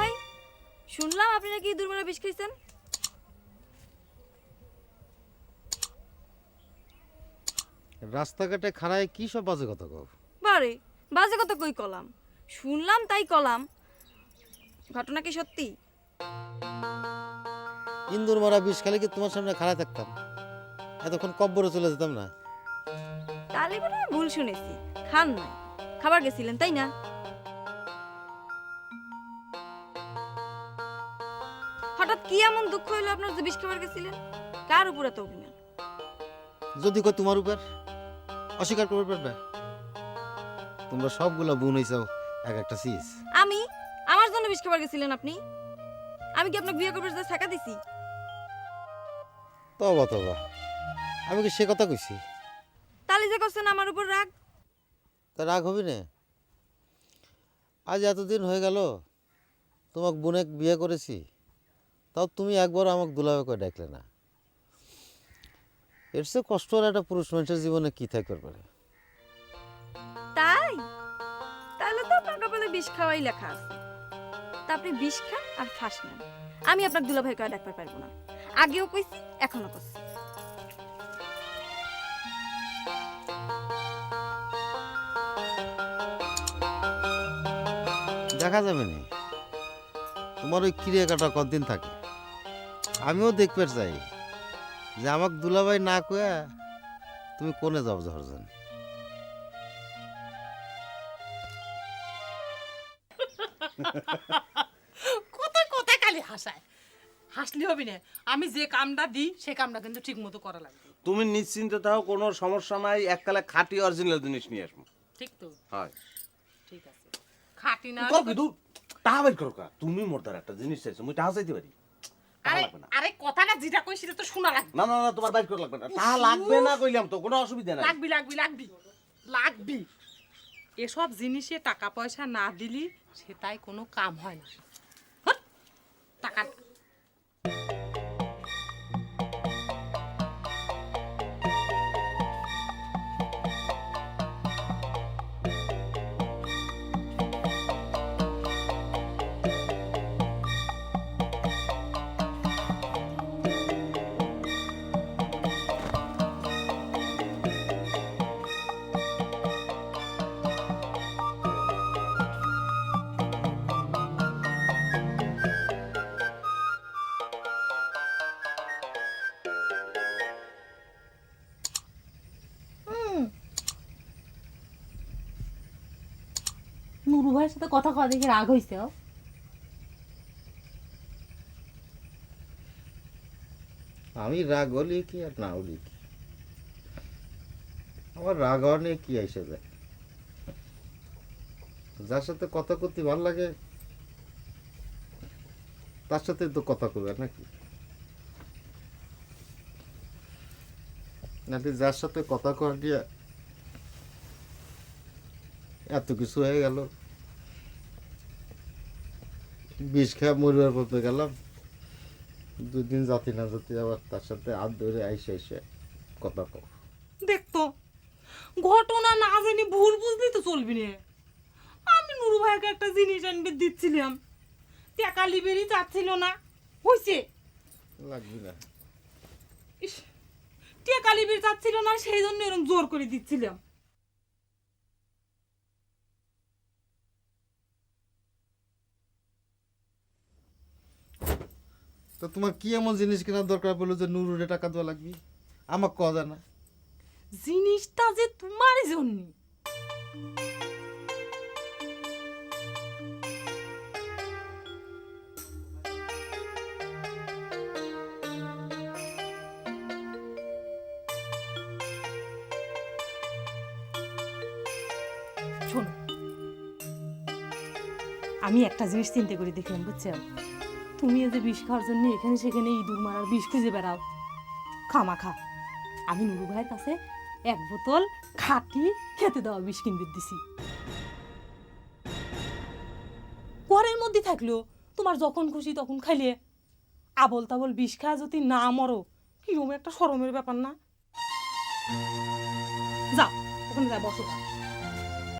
ভাই শুনলাম আপনি নাকি বিষ খাইছেন। রাস্তাঘাটে খাড়ায় কি সব বাজে কথা কও? বারে বাজে কথা কই কলাম? শুনলাম তাই কলাম। ঘটনা কি সত্যি? ইন্দুর মারা বিষ খালি কি তোমার সামনে খাড়ায় থাকতাম? এতক্ষণ কব্বরে চলে যেতাম না। তাহলে ভুল শুনেছি। খান নাই। খাবার গেছিলেন তাই না? কি এমন দুঃখ হইল আপনার যে বিষ খাবার গেছিলেন কার উপরে তো অভিমান? যদি কই তোমার উপর অস্বীকার করবে পারবে? তোমরা সবগুলা বোন হইছাও এক একটা সিস আমি? আমার জন্য বিষ খাবার গেছিলেন আপনি? আমি কি আপনাকে বিয়ে করবার যে ছেঁকা দিছি? তবা তবা। আমি কি সে কথা কইছি? তাহলে যে করছেন আমার উপর রাগ? তা রাগ হবি না। আজ এতদিন হয়ে গেল তোমাকে বোনে বিয়ে করেছি। তাও তুমি একবার আমাকে দুলাবে করে ডাকলে না। এর সে কষ্ট আর একটা পুরুষ মানুষের জীবনে কি থাকতে পারে তাই? তাহলে তো আপনার কপালে বিষ খাওয়াই লেখা আছে। তা আপনি বিষ খান আর ফাঁস নেন। আমি আপনার দুলাভাই কয়ে ডাকতে পারব না। আগেও কইছি এখনও কইছি। দেখা যাবে নি? তোমার ওই ক্রিয়া কাটা কতদিন থাকে? আমিও দেখতে চাই যে আমাকে দুলাভাই না কয়া তুমি কোনে যাও জহরজান কোথায় কোথায় খালি হাসায়? হাসলি হবি না। আমি যে কামটা দিই সে কামটা কিন্তু ঠিক মতো করা লাগবে। তুমি নিশ্চিন্তে থাকো কোনো সমস্যা নাই। এককালে খাঁটি অরিজিনাল জিনিস নিয়ে আসব। ঠিক তো। হয়। ঠিক আছে। খাটি না বাইর করো কা তুমি মোর দ্বারা একটা জিনিস চাইছো মুই টাকা চাইতে পারি। আরে লাগবে না। আরে কথাটা যেটা কই সেটা তো শোনা লাগবে। না না না তোমার বাইর করা লাগবে না। তাহা লাগবে না কইলাম তো কোনো অসুবিধা নাই। লাগবি লাগবি লাগবি। লাগবি। এসব জিনিসে টাকা পয়সা না দিলি সেটাই কোনো কাম হয় না। নুরু ভাইয়ের সাথে কথা কওয়া দেখে রাগ হইছে আমি রাগ হলি কি আর না হলি কি? আমার রাগ হওয়া নিয়ে কি এসে যায়? যার সাথে কথা করতে ভালো লাগে, তার সাথে তো কথা করবে নাকি? নাকি যার সাথে কথা কর দিয়ে এত কিছু হয়ে গেল। বিষ খেয়ে মরিবার পথে গেলাম। দুদিন জাতি না জাতি আবার তার সাথে হাত ধরে আইসে আইসে কথা কও। দেখতো ঘটনা না জানি ভুল বুঝলি তো চলবি না। আমি নুরু ভাইকে একটা জিনিস আনবে দিচ্ছিলাম। টাকা লিবেরই চাচ্ছিল না। হইছে? লাগবে না। ইস, টাকা লিবের চাচ্ছিল না সেই জন্য এরকম জোর করে দিচ্ছিলাম। তো তোমার কি এমন জিনিস কেনার দরকার পড়ল যে নুরুরে টাকা দেওয়া লাগবে? আমার যায় না। জিনিসটা যে তোমার জন্য। শোনো, আমি একটা জিনিস চিন্তা করে দেখলাম, বুঝছ? তুমি এই যে বিষ খাওয়ার জন্য এখানে সেখানে ইঁদুর মারার বিষ খুঁজে বেড়াও। খামা খা আমি নুরু ভাইয়ের কাছে এক বোতল খাটি খেতে দেওয়া বিষ কিনবে দিছি। ঘরের মধ্যে থাকল, তোমার যখন খুশি তখন খাইলে। আবল তাবল বিষ খায় যদি না মরো কিরম একটা সরমের ব্যাপার না? যাও, ওখানে যা বসো।